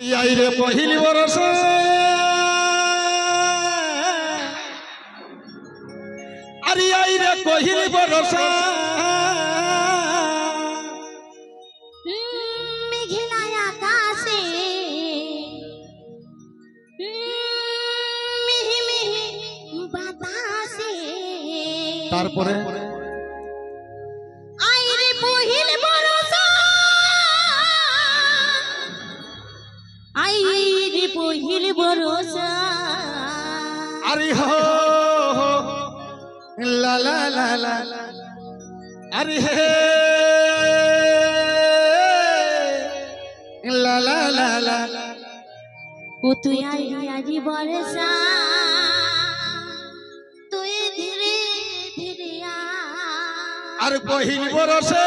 আইরে পহিলি বরস আরে আইরে কহিলি বরস তারপরে আরে হো লা লা লা লা আরে হে লা লা লা লা ও তুই আজি বরসা তুই ধীরে ধীরে আর বহিন বরসে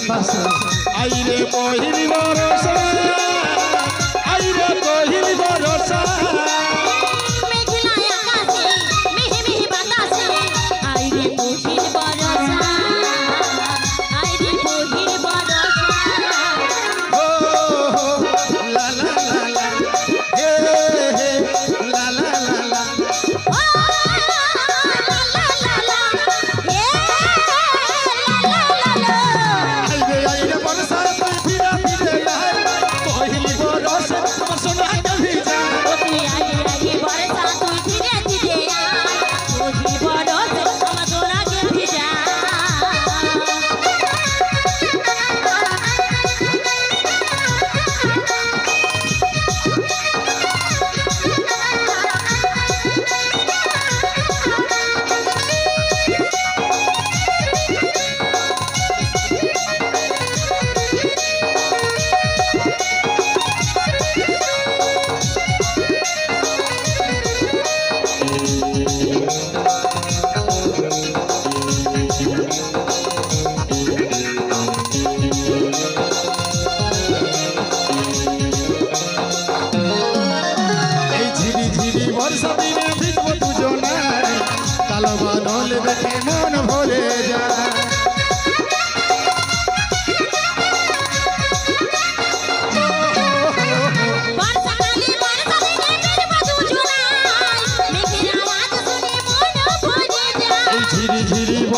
বাতাসে আইরে বহির বরসে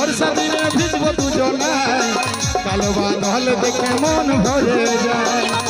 বর্ষা দিনে ভিজব দুজনায় কালো বাঁধল দেখে মন ভরে যায়।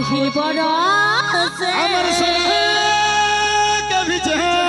রহিব আমার সঙ্গে কবি চাই।